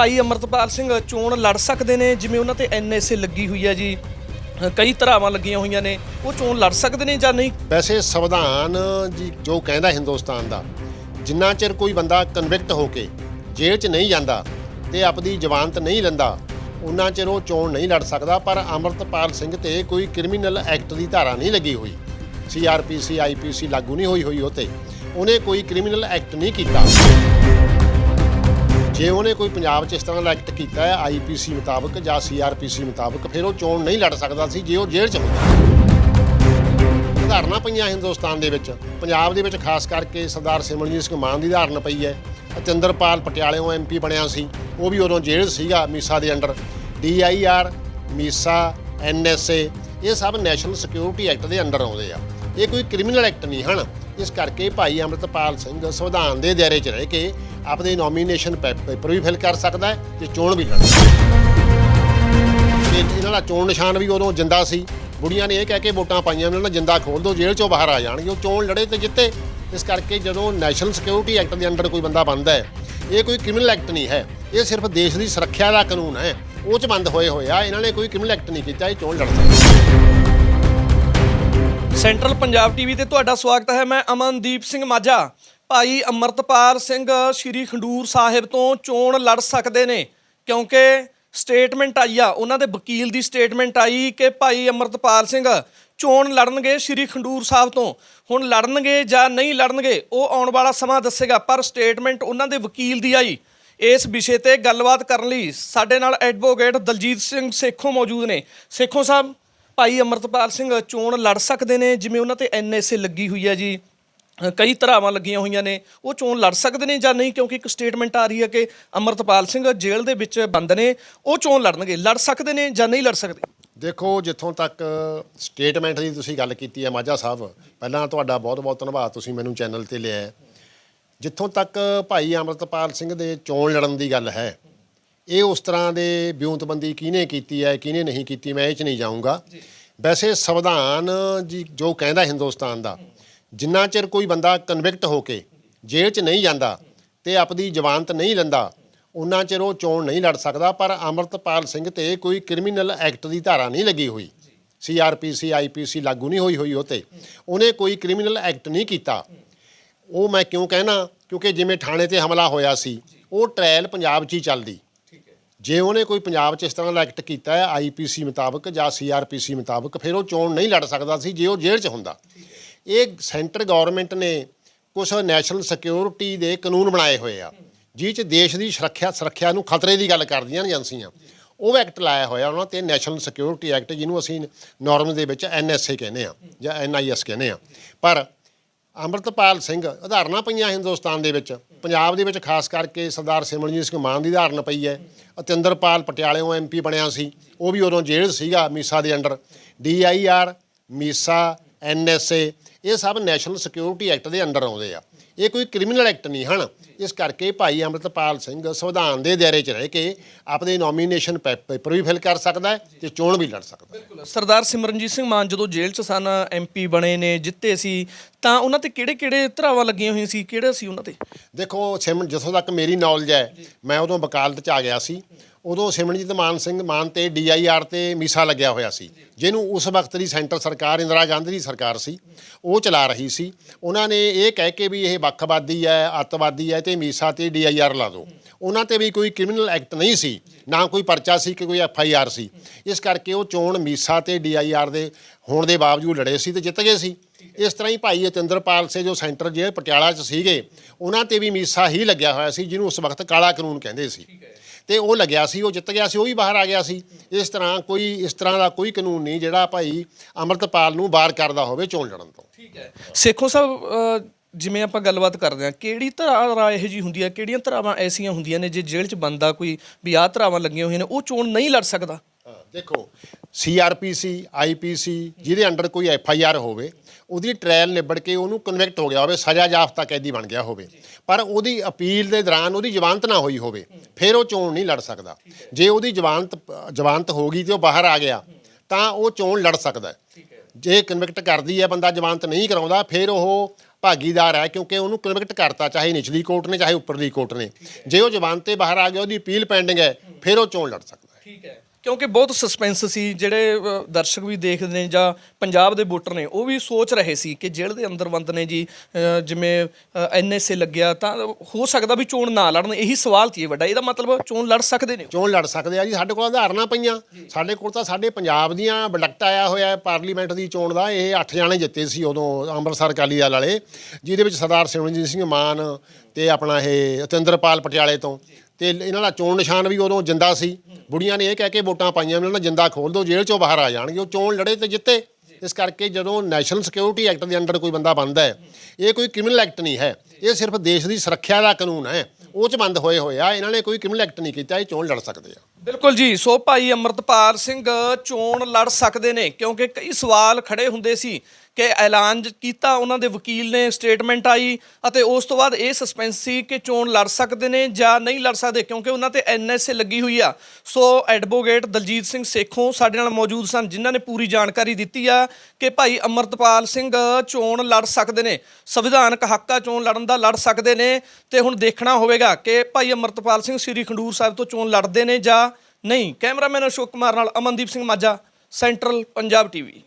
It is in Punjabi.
ਭਾਈ ਅਮਰਤਪਾਲ ਸਿੰਘ ਚੋਣ ਲੜ ਸਕਦੇ ਨੇ, ਜਿਵੇਂ ਉਹਨਾਂ ਤੇ ਐਨਐਸਏ ਲੱਗੀ ਹੋਈ ਹੈ ਜੀ। ਕਈ ਧਰਾਵਾਂ ਲੱਗੀਆਂ ਹੋਈਆਂ ਨੇ, ਉਹ ਚੋਣ ਲੜ ਸਕਦੇ ਨੇ ਜਾਂ ਨਹੀਂ? ਵੈਸੇ ਸੰਵਿਧਾਨ ਜੀ, ਜੋ ਕਹਿੰਦਾ ਹਿੰਦੁਸਤਾਨ ਦਾ, ਜਿੰਨਾ ਚਿਰ ਕੋਈ ਬੰਦਾ ਕਨਵਿਕਟ ਹੋ ਕੇ ਜੇਲ੍ਹ 'ਚ ਨਹੀਂ ਜਾਂਦਾ ਤੇ ਆਪਣੀ ਜ਼ਮਾਨਤ ਨਹੀਂ ਲੈਂਦਾ ਉਹਨਾਂ ਚਿਰ ਉਹ ਚੋਣ ਨਹੀਂ ਲੜ ਸਕਦਾ। ਪਰ ਅਮਰਤਪਾਲ ਸਿੰਘ ਤੇ ਕੋਈ ਕ੍ਰਿਮੀਨਲ ਐਕਟ ਦੀ ਧਾਰਾ ਨਹੀਂ ਲੱਗੀ ਹੋਈ। ਸੀਆਰਪੀਸੀ ਆਈਪੀਸੀ ਲਾਗੂ ਨਹੀਂ ਹੋਈ ਹੋਈ ਉਹ ਤੇ। ਉਹਨੇ ਕੋਈ ਕ੍ਰਿਮੀਨਲ ਐਕਟ ਨਹੀਂ ਕੀਤਾ। ਜੇ ਉਹਨੇ ਕੋਈ ਪੰਜਾਬ 'ਚ ਇਸ ਤਰ੍ਹਾਂ ਦਾ ਐਕਟ ਕੀਤਾ ਹੈ ਆਈਪੀਸੀ ਮੁਤਾਬਕ ਜਾਂ ਸੀਆਰਪੀਸੀ ਮੁਤਾਬਕ, ਫਿਰ ਉਹ ਚੋਣ ਨਹੀਂ ਲੜ ਸਕਦਾ ਸੀ, ਜੇ ਉਹ ਜੇਲ੍ਹ 'ਚ ਹੁੰਦਾ। ਧਾਰਨਾ ਪਈਆਂ ਹਿੰਦੁਸਤਾਨ ਦੇ ਵਿੱਚ। ਪੰਜਾਬ ਦੇ ਵਿੱਚ ਖਾਸ ਕਰਕੇ ਸਰਦਾਰ ਸਿਮਰਨਜੀਤ ਸਿੰਘ ਮਾਨ ਦੀ ਧਾਰਨ ਪਈ ਹੈ। ਅਤਿੰਦਰਪਾਲ ਪਟਿਆਲਿਓਂ ਐਮਪੀ ਬਣਿਆ ਸੀ। ਉਹ ਵੀ ਉਦੋਂ ਜੇਲ੍ਹ ਸੀਗਾ ਮੀਸਾ ਦੇ ਅੰਡਰ। ਡੀਆਈਆਰ ਮੀਸਾ ਐਨਐਸਏ ਇਹ ਸਭ ਨੈਸ਼ਨਲ ਸਿਕਿਉਰਿਟੀ ਐਕਟ ਦੇ ਅੰਡਰ ਆਉਂਦੇ ਆ। ਇਹ ਕੋਈ ਕ੍ਰਿਮੀਨਲ ਐਕਟ ਨਹੀਂ ਹਨ। ਇਸ ਕਰਕੇ ਭਾਈ ਅੰਮ੍ਰਿਤਪਾਲ ਸਿੰਘ ਸੰਵਿਧਾਨ ਦੇ ਦਾਇਰੇ 'ਚ ਰਹਿ ਕੇ ਆਪਣੇ ਨੋਮੀਨੇਸ਼ਨ ਪੇਪਰ ਵੀ ਫਿਲ ਕਰ ਸਕਦਾ ਹੈ ਤੇ ਚੋਣ ਵੀ ਲੜ ਤੇ ਇਹਨਾਂ ਦਾ ਚੋਣ ਨਿਸ਼ਾਨ ਵੀ ਉਦੋਂ ਜਿੰਦਾ ਸੀ। ਬੁੜੀਆਂ ਨੇ ਇਹ ਕਹਿ ਕੇ ਵੋਟਾਂ ਪਾਈਆਂ ਉਹਨਾਂ ਨਾਲ ਜਿੰਦਾ ਖੋਲ ਦਿਓ, ਜੇਲ੍ਹ ਚੋਂ ਬਾਹਰ ਆ ਜਾਣਗੇ। ਉਹ ਚੋਣ ਲੜੇ ਤੇ ਜਿੱਤੇ। ਇਸ ਕਰਕੇ ਜਦੋਂ ਨੈਸ਼ਨਲ ਸਿਕਿਉਰਿਟੀ ਐਕਟ ਦੇ ਅੰਡਰ ਕੋਈ ਬੰਦਾ ਬਣਦਾ ਹੈ, ਇਹ ਕੋਈ ਕ੍ਰਿਮੀਨਲ ਐਕਟ ਨਹੀਂ ਹੈ। ਇਹ ਸਿਰਫ ਦੇਸ਼ ਦੀ ਸੁਰੱਖਿਆ ਦਾ ਕਾਨੂੰਨ ਹੈ। ਉਹ ਚ ਬੰਦ ਹੋਏ ਹੋਏ ਆ। ਇਹਨਾਂ ਨੇ ਕੋਈ ਕ੍ਰਿਮੀਨਲ ਐਕਟ ਨਹੀਂ ਕੀਤਾ, ਇਹ ਚੋਣ ਲੜ ਸਕਦੇ ਸੈਂਟਰਲ ਪੰਜਾਬ ਟੀਵੀ ਤੇ ਤੁਹਾਡਾ ਸਵਾਗਤ ਹੈ। ਮੈਂ ਅਮਨਦੀਪ ਸਿੰਘ ਮਾਝਾ। ਭਾਈ ਅਮਰਤਪਾਲ ਸਿੰਘ ਸ਼੍ਰੀ ਖੰਡੂਰ ਸਾਹਿਬ ਤੋਂ ਚੋਣ ਲੜ ਸਕਦੇ ਨੇ, ਕਿਉਂਕਿ ਸਟੇਟਮੈਂਟ ਆਈ ਆ, ਉਹਨਾਂ ਦੇ ਵਕੀਲ ਦੀ ਸਟੇਟਮੈਂਟ ਆਈ ਕਿ ਭਾਈ ਅਮਰਤਪਾਲ ਸਿੰਘ ਚੋਣ ਲੜਨਗੇ ਸ਼੍ਰੀ ਖੰਡੂਰ ਸਾਹਿਬ ਤੋਂ। ਹੁਣ ਲੜਨਗੇ ਜਾਂ ਨਹੀਂ ਲੜਨਗੇ, ਉਹ ਆਉਣ ਵਾਲਾ ਸਮਾਂ ਦੱਸੇਗਾ, ਪਰ ਸਟੇਟਮੈਂਟ ਉਹਨਾਂ ਦੇ ਵਕੀਲ ਦੀ ਆਈ। ਇਸ ਵਿਸ਼ੇ ਤੇ ਗੱਲਬਾਤ ਕਰਨ ਲਈ ਸਾਡੇ ਨਾਲ ਐਡਵੋਕੇਟ ਦਲਜੀਤ ਸਿੰਘ ਸੇਖੋਂ ਮੌਜੂਦ ਨੇ। ਸੇਖੋਂ ਸਾਹਿਬ, ਭਾਈ ਅਮਰਤਪਾਲ ਸਿੰਘ ਚੋਣ ਲੜ ਸਕਦੇ ਨੇ, ਜਿਵੇਂ ਉਹਨਾਂ ਤੇ ਐਨਐਸਏ ਲੱਗੀ ਹੋਈ ਹੈ ਜੀ। ਕਈ ਧਰਾਵਾਂ ਲੱਗੀਆਂ ਹੋਈਆਂ ਨੇ ਉਹ ਚੋਣ ਲੜ ਸਕਦੇ ਨੇ ਜਾਂ ਨਹੀਂ? ਕਿਉਂਕਿ ਇੱਕ ਸਟੇਟਮੈਂਟ ਆ ਰਹੀ ਹੈ ਕਿ ਅਮਰਤਪਾਲ ਸਿੰਘ ਜੇਲ੍ਹ ਦੇ ਵਿੱਚ ਬੰਦ ਨੇ ਉਹ ਚੋਣ ਲੜਨਗੇ। ਲੜ ਸਕਦੇ ਨੇ ਜਾਂ ਨਹੀਂ ਲੜ ਸਕਦੇ? ਦੇਖੋ ਜਿੱਥੋਂ ਤੱਕ ਸਟੇਟਮੈਂਟ ਦੀ ਤੁਸੀਂ ਗੱਲ ਕੀਤੀ ਹੈ ਮਾਝਾ ਸਾਹਿਬ ਪਹਿਲਾਂ ਤੁਹਾਡਾ ਬਹੁਤ-ਬਹੁਤ ਧੰਨਵਾਦ ਤੁਸੀਂ ਮੈਨੂੰ ਚੈਨਲ ਤੇ ਲਿਆ। ਜਿੱਥੋਂ ਤੱਕ ਭਾਈ ਅਮਰਤਪਾਲ ਸਿੰਘ ਦੇ ਚੋਣ ਲੜਨ ਦੀ ਗੱਲ ਹੈ ਇਹ ਉਸ ਤਰ੍ਹਾਂ ਦੇ ਬਿਉਂਤਬੰਦੀ ਕਿਹਨੇ ਕੀਤੀ ਹੈ ਕਿਹਨੇ ਨਹੀਂ ਕੀਤੀ ਮੈਂ ਇਹ ਚ ਨਹੀਂ ਜਾਊਂਗਾ। ਵੈਸੇ ਸੰਵਿਧਾਨ ਜੀ ਜੋ ਕਹਿੰਦਾ ਹਿੰਦੁਸਤਾਨ ਦਾ ਜਿੰਨਾ ਚਿਰ ਕੋਈ ਬੰਦਾ ਕਨਵਿਕਟ ਹੋ ਕੇ ਜੇਲ੍ਹ 'ਚ ਨਹੀਂ ਜਾਂਦਾ ਤੇ ਆਪਣੀ ਜ਼ਮਾਨਤ ਨਹੀਂ ਲੈਂਦਾ ਉਹਨਾਂ ਚਿਰ ਉਹ ਚੋਣ ਨਹੀਂ ਲੜ ਸਕਦਾ। ਪਰ ਅਮਰਤਪਾਲ ਸਿੰਘ ਤੇ ਕੋਈ ਕ੍ਰਿਮੀਨਲ ਐਕਟ ਦੀ ਧਾਰਾ ਨਹੀਂ ਲੱਗੀ ਹੋਈ। ਸੀਆਰਪੀਸੀ ਆਈਪੀਸੀ ਲਾਗੂ ਨਹੀਂ ਹੋਈ ਹੋਈ ਉਹ ਤੇ ਉਹਨੇ ਕੋਈ ਕ੍ਰਿਮੀਨਲ ਐਕਟ ਨਹੀਂ ਕੀਤਾ। ਉਹ ਮੈਂ ਕਿਉਂ ਕਹਿਣਾ? ਕਿਉਂਕਿ ਜਿਵੇਂ ਥਾਣੇ ਤੇ ਹਮਲਾ ਹੋਇਆ ਸੀ, ਉਹ ਟ੍ਰਾਇਲ ਪੰਜਾਬ 'ਚ ਹੀ ਚੱਲਦੀ। ਜੇ ਉਹਨੇ ਕੋਈ ਪੰਜਾਬ 'ਚ ਇਸ ਤਰ੍ਹਾਂ ਦਾ ਐਕਟ ਕੀਤਾ ਹੈ ਆਈਪੀਸੀ ਮੁਤਾਬਕ ਜਾਂ ਸੀਆਰਪੀਸੀ ਮੁਤਾਬਕ, ਫਿਰ ਉਹ ਚੋਣ ਨਹੀਂ ਲੜ ਸਕਦਾ ਸੀ, ਜੇ ਉਹ ਜੇਲ੍ਹ 'ਚ ਹੁੰਦਾ। ਇਹ ਸੈਂਟਰ ਗਵਰਨਮੈਂਟ ਨੇ ਕੁਝ ਨੈਸ਼ਨਲ ਸਿਕਿਉਰਿਟੀ ਦੇ ਕਾਨੂੰਨ ਬਣਾਏ ਹੋਏ ਆ ਜਿਹ 'ਚ ਦੇਸ਼ ਦੀ ਸੁਰੱਖਿਆ ਸੁਰੱਖਿਆ ਨੂੰ ਖਤਰੇ ਦੀ ਗੱਲ ਕਰਦੀਆਂ ਨੇ ਏਜੰਸੀਆਂ। ਉਹ ਐਕਟ ਲਾਇਆ ਹੋਇਆ ਉਹਨਾਂ ਤੇ ਨੈਸ਼ਨਲ ਸਿਕਿਉਰਿਟੀ ਐਕਟ, ਜਿਹਨੂੰ ਅਸੀਂ ਨਾਰਮਲ ਦੇ ਵਿੱਚ ਐਨਐਸਏ ਕਹਿੰਦੇ ਆ ਜਾਂ ਐਨਆਈਐਸ ਕਹਿੰਦੇ ਆ। ਪਰ ਅੰਮ੍ਰਿਤਪਾਲ ਸਿੰਘ ਉਦਾਹਰਨਾਂ ਪਈਆਂ ਹਿੰਦੁਸਤਾਨ ਦੇ ਵਿੱਚ, ਪੰਜਾਬ ਦੇ ਵਿੱਚ ਖਾਸ ਕਰਕੇ ਸਰਦਾਰ ਸਿਮਰਨਜੀਤ ਸਿੰਘ ਮਾਨ ਦੀ ਉਦਾਹਰਨ ਪਈ ਹੈ। ਅਤਿੰਦਰਪਾਲ ਪਟਿਆਲਿਓਂ ਐਮਪੀ ਬਣਿਆ ਸੀ, ਉਹ ਵੀ ਉਦੋਂ ਜੇਲ੍ਹ ਸੀਗਾ ਮੀਸਾ ਦੇ ਅੰਡਰ। ਡੀਆਈਆਰ ਮੀਸਾ ਐਨਐਸਏ ਇਹ ਸਭ ਨੈਸ਼ਨਲ ਸਿਕਿਉਰਿਟੀ ਐਕਟ ਦੇ ਅੰਡਰ ਆਉਂਦੇ ਆ। ਇਹ ਕੋਈ ਕ੍ਰਿਮੀਨਲ ਐਕਟ ਨਹੀਂ ਹਨ? ਇਸ ਕਰਕੇ ਭਾਈ ਅੰਮ੍ਰਿਤਪਾਲ ਸਿੰਘ ਸੰਵਿਧਾਨ ਦੇ ਦਾਇਰੇ 'ਚ ਰਹਿ ਕੇ ਆਪਣੇ ਨੋਮੀਨੇਸ਼ਨ ਪੇਪਰ ਵੀ ਫਿਲ ਕਰ ਸਕਦਾ ਹੈ ਤੇ ਚੋਣ ਵੀ ਲੜ ਸਕਦਾ ਹੈ। ਸਰਦਾਰ ਸਿਮਰਨਜੀਤ ਸਿੰਘ ਮਾਨ ਜਦੋਂ ਜੇਲ੍ਹ 'ਚ ਸਨ ਐਮਪੀ ਬਣੇ ਨੇ ਜਿੱਤੇ ਸੀ ਤਾਂ ਉਹਨਾਂ ਤੇ ਕਿਹੜੇ-ਕਿਹੜੇ ਧਰਾਵਾਂ ਲੱਗੀਆਂ ਹੋਈਆਂ ਸੀ? ਕਿਹੜੇ ਸੀ ਉਹਨਾਂ ਤੇ? ਦੇਖੋ ਸਿਮਨ ਜਿੱਥੋਂ ਤੱਕ ਮੇਰੀ ਨੌਲੇਜ ਹੈ ਮੈਂ ਉਦੋਂ ਵਕਾਲਤ 'ਚ ਆ ਗਿਆ ਸੀ। ਉਦੋਂ ਸਿਮਰਨਜੀਤ ਮਾਨ ਸਿੰਘ ਮਾਨ ਤੇ ਡੀਆਈਆਰ ਤੇ ਮੀਸਾ ਲੱਗਿਆ ਹੋਇਆ ਸੀ, ਜਿਹਨੂੰ ਉਸ ਵਕਤ ਦੀ ਸੈਂਟਰ ਸਰਕਾਰ, ਇੰਦਰਾ ਗਾਂਧੀ ਦੀ ਸਰਕਾਰ ਸੀ, ਉਹ ਚਲਾ ਰਹੀ ਸੀ। ਉਹਨਾਂ ਨੇ ਇਹ ਕਹਿ ਕੇ ਵੀ ਇਹ ਵੱਖਵਾਦੀ ਹੈ, ਅੱਤਵਾਦੀ ਹੈ ਤੇ ਮੀਸਾ ਤੇ ਡੀਆਈਆਰ ਲਾ ਦਿਓ। ਉਹਨਾਂ ਤੇ ਵੀ ਕੋਈ ਕ੍ਰਿਮੀਨਲ ਐਕਟ ਨਹੀਂ ਸੀ, ਨਾ ਕੋਈ ਪਰਚਾ ਸੀ ਕਿ ਕੋਈ ਐਫਆਈਆਰ ਸੀ। ਇਸ ਕਰਕੇ ਉਹ ਚੋਣ ਮੀਸਾ ਤੇ ਡੀਆਈਆਰ ਦੇ ਹੋਣ ਦੇ ਬਾਵਜੂਦ ਲੜੇ ਸੀ ਤੇ ਜਿੱਤ ਗਏ ਸੀ। ਇਸ ਤਰ੍ਹਾਂ ਹੀ ਭਾਈ ਅਤਿੰਦਰਪਾਲ ਸੇ ਜੋ ਸੈਂਟਰ ਜੇ ਪਟਿਆਲਾ 'ਚ ਸੀਗੇ, ਉਹਨਾਂ ਤੇ ਵੀ ਮੀਸਾ ਹੀ ਲੱਗਿਆ ਹੋਇਆ ਸੀ, ਜਿਹਨੂੰ ਉਸ ਵਕਤ ਕਾਲਾ ਕਾਨੂੰਨ ਕਹਿੰਦੇ ਸੀ। ਤੇ ਉਹ ਲੱਗਿਆ ਸੀ ਉਹ ਜਿੱਤ ਗਿਆ ਸੀ ਉਹ ਵੀ ਬਾਹਰ ਆ ਗਿਆ ਸੀ। ਇਸ ਤਰ੍ਹਾਂ ਕੋਈ ਇਸ ਤਰ੍ਹਾਂ ਦਾ ਕੋਈ ਕਾਨੂੰਨ ਨਹੀਂ ਜਿਹੜਾ ਭਾਈ ਅੰਮ੍ਰਿਤਪਾਲ ਨੂੰ ਬਾਹਰ ਕਰਦਾ ਹੋਵੇ ਚੋਣ ਲੜਨ ਤੋਂ। ਠੀਕ ਹੈ। ਸੇਖੋਂ ਸਾਹਿਬ ਅ, ਜਿਵੇਂ ਆਪਾਂ ਗੱਲਬਾਤ ਕਰਦੇ ਹਾਂ ਕਿਹੜੀ ਧਾਰਾ ਇਹੋ ਜੀ ਹੁੰਦੀ ਹੈ ਕਿਹੜੀਆਂ ਧਾਰਾਵਾਂ ਐਸੀਆਂ ਹੁੰਦੀਆਂ ਨੇ ਜੇ ਜੇਲ੍ਹ 'ਚ ਬੰਦਾ ਕੋਈ ਵੀ ਆਹ ਧਾਰਾਵਾਂ ਲੱਗੀਆਂ ਹੋਈਆਂ ਨੇ ਉਹ ਚੋਣ ਨਹੀਂ ਲੜ ਸਕਦਾ? ਦੇਖੋ ਸੀਆਰਪੀਸੀ ਆਈਪੀਸੀ ਜਿਹਦੇ ਅੰਡਰ ਕੋਈ ਐਫਆਈਆਰ ਹੋਵੇ, ਉਹਦੀ ਟ੍ਰਾਇਲ ਨਿਬੜ ਕੇ ਉਹਨੂੰ ਕਨਵਿਕਟ ਹੋ ਗਿਆ ਹੋਵੇ, ਸਜ਼ਾ ਜਾਫਤਾ ਕੈਦੀ ਬਣ ਗਿਆ ਹੋਵੇ। ਪਰ ਉਹਦੀ ਅਪੀਲ ਦੇ ਦੌਰਾਨ ਉਹਦੀ ਜ਼ਮਾਨਤ ਨਾ ਹੋਈ ਹੋਵੇ, ਫਿਰ ਉਹ ਚੋਣ ਨਹੀਂ ਲੜ ਸਕਦਾ। ਜੇ ਉਹਦੀ ਜ਼ਮਾਨਤ ਜ਼ਮਾਨਤ ਹੋ ਗਈ ਤੇ ਉਹ ਬਾਹਰ ਆ ਗਿਆ, ਤਾਂ ਉਹ ਚੋਣ ਲੜ ਸਕਦਾ। ਜੇ ਕਨਵਿਕਟ ਕਰਦੀ ਹੈ, ਬੰਦਾ ਜ਼ਮਾਨਤ ਨਹੀਂ ਕਰਾਉਂਦਾ, ਫਿਰ ਉਹ ਭਾਗੀਦਾਰ ਹੈ, ਕਿਉਂਕਿ ਉਹਨੂੰ ਕਨਵਿਕਟ ਕਰਤਾ, ਚਾਹੇ ਨਿਚਲੀ ਕੋਰਟ ਨੇ, ਚਾਹੇ ਉੱਪਰਲੀ ਕੋਰਟ ਨੇ। ਜੇ ਉਹ ਜ਼ਮਾਨਤ ਤੇ ਬਾਹਰ ਆ ਗਿਆ, ਉਹਦੀ ਅਪੀਲ ਪੈਂਡਿੰਗ ਹੈ, ਫਿਰ ਉਹ ਚੋਣ ਲੜ ਸਕਦਾ ਹੈ। ਠੀਕ ਹੈ। ਕਿਉਂਕਿ ਬਹੁਤ ਸਸਪੈਂਸ ਸੀ ਜਿਹੜੇ ਅ, ਦਰਸ਼ਕ ਵੀ ਦੇਖਦੇ ਨੇ ਜਾਂ ਪੰਜਾਬ ਦੇ ਵੋਟਰ ਨੇ ਉਹ ਵੀ ਸੋਚ ਰਹੇ ਸੀ ਕਿ ਜੇਲ੍ਹ ਦੇ ਅੰਦਰ ਬੰਦ ਨੇ ਜੀ ਅ, ਜਿਵੇਂ ਐਨਐਸਏ ਲੱਗਿਆ ਤਾਂ ਹੋ ਸਕਦਾ ਵੀ ਚੋਣ ਨਾ ਲੜਨ ਇਹੀ ਸਵਾਲ ਸੀ ਇਹ ਵੱਡਾ। ਇਹਦਾ ਮਤਲਬ ਚੋਣ ਲੜ ਸਕਦੇ ਨੇ। ਚੋਣ ਲੜ ਸਕਦੇ ਆ ਜੀ। ਸਾਡੇ ਕੋਲ ਉਦਾਹਰਨਾਂ ਪਈਆਂ। ਸਾਡੇ ਕੋਲ ਤਾਂ ਸਾਡੇ ਪੰਜਾਬ ਦੀਆਂ ਬਲਕਟ ਆਇਆ ਹੋਇਆ ਹੈ। ਪਾਰਲੀਮੈਂਟ ਦੀ ਚੋਣ ਦਾ ਇਹ 8 ਜਾਣੇ ਜਿੱਤੇ ਸੀ ਉਦੋਂ ਅੰਮ੍ਰਿਤਸਰ ਅਕਾਲੀ ਦਲ ਵਾਲੇ ਜਿਹਦੇ ਵਿੱਚ ਸਰਦਾਰ ਸਿਮਰਨਜੀਤ ਸਿੰਘ ਮਾਨ ਤੇ ਆਪਣਾ ਇਹ ਅਤਿੰਦਰਪਾਲ ਪਟਿਆਲੇ ਤੋਂ। ਤੇ ਇਹਨਾਂ ਦਾ ਚੋਣ ਨਿਸ਼ਾਨ ਵੀ ਉਦੋਂ ਜਿੰਦਾ ਸੀ। ਬੁੜੀਆਂ ਨੇ ਇਹ ਕਹਿ ਕੇ ਵੋਟਾਂ ਪਾਈਆਂ ਵੀ ਉਹਨਾਂ ਦਾ ਜਿੰਦਾ ਖੋਲ ਦਿਓ, ਜੇਲ੍ਹ ਚੋਂ ਬਾਹਰ ਆ ਜਾਣਗੇ। ਉਹ ਚੋਣ ਲੜੇ ਤੇ ਜਿੱਤੇ। ਇਸ ਕਰਕੇ ਜਦੋਂ ਨੈਸ਼ਨਲ ਸਿਕਿਉਰਿਟੀ ਐਕਟ ਦੇ ਅੰਡਰ ਕੋਈ ਬੰਦਾ ਬਣਦਾ ਹੈ, ਇਹ ਕੋਈ ਕ੍ਰਿਮੀਨਲ ਐਕਟ ਨਹੀਂ ਹੈ। ਇਹ ਸਿਰਫ ਦੇਸ਼ ਦੀ ਸੁਰੱਖਿਆ ਦਾ ਕਾਨੂੰਨ ਹੈ। ਉਹ ਚ ਬੰਦ ਹੋਏ ਹੋਏ ਆ, ਇਹਨਾਂ ਨੇ ਕੋਈ ਕ੍ਰਿਮੀਨਲ ਐਕਟ ਨਹੀਂ ਕੀਤਾ, ਇਹ ਚੋਣ ਲੜ ਸਕਦੇ ਆ। ਬਿਲਕੁਲ ਜੀ, ਸੋ ਭਾਈ ਅਮਰਤਪਾਲ ਸਿੰਘ ਚੋਣ ਲੜ ਸਕਦੇ ਨੇ, ਕਿਉਂਕਿ ਕਈ ਸਵਾਲ ਖੜੇ ਹੁੰਦੇ ਸੀ। ਕਿ ਐਲਾਨ ਜ- ਕੀਤਾ, ਉਹਨਾਂ ਦੇ ਵਕੀਲ ਨੇ ਸਟੇਟਮੈਂਟ ਆਈ ਅਤੇ ਉਸ ਤੋਂ ਬਾਅਦ ਇਹ ਸਸਪੈਂਸ ਸੀ ਕਿ ਚੋਣ ਲੜ ਸਕਦੇ ਨੇ ਜਾਂ ਨਹੀਂ ਲੜ ਸਕਦੇ ਕਿਉਂਕਿ ਉਹਨਾਂ ਤੇ ਐਨਐਸਏ ਲੱਗੀ ਹੋਈ ਆ। ਸੋ ਐਡਵੋਕੇਟ ਦਲਜੀਤ ਸਿੰਘ ਸੇਖੋਂ ਸਾਡੇ ਨਾਲ ਮੌਜੂਦ ਸਨ, ਜਿਨ੍ਹਾਂ ਨੇ ਪੂਰੀ ਜਾਣਕਾਰੀ ਦਿੱਤੀ ਆ ਕਿ ਭਾਈ ਅਮਰਤਪਾਲ ਸਿੰਘ ਚੋਣ ਲੜ ਸਕਦੇ ਨੇ। ਸੰਵਿਧਾਨਕ ਹੱਕ ਆ ਚੋਣ ਲੜਨ ਦਾ, ਲੜ ਸਕਦੇ ਨੇ। ਤੇ ਹੁਣ ਦੇਖਣਾ ਹੋਵੇਗਾ ਕਿ ਭਾਈ ਅਮਰਤਪਾਲ ਸਿੰਘ ਸ੍ਰੀ ਖੰਡੂਰ ਸਾਹਿਬ ਤੋਂ ਚੋਣ ਲੜਦੇ ਨੇ ਜਾਂ ਨਹੀਂ। ਕੈਮਰਾਮੈਨ ਅਸ਼ੋਕ ਕੁਮਾਰ ਨਾਲ ਅਮਨਦੀਪ ਸਿੰਘ ਮਾਝਾ, ਸੈਂਟਰਲ ਪੰਜਾਬ ਟੀਵੀ।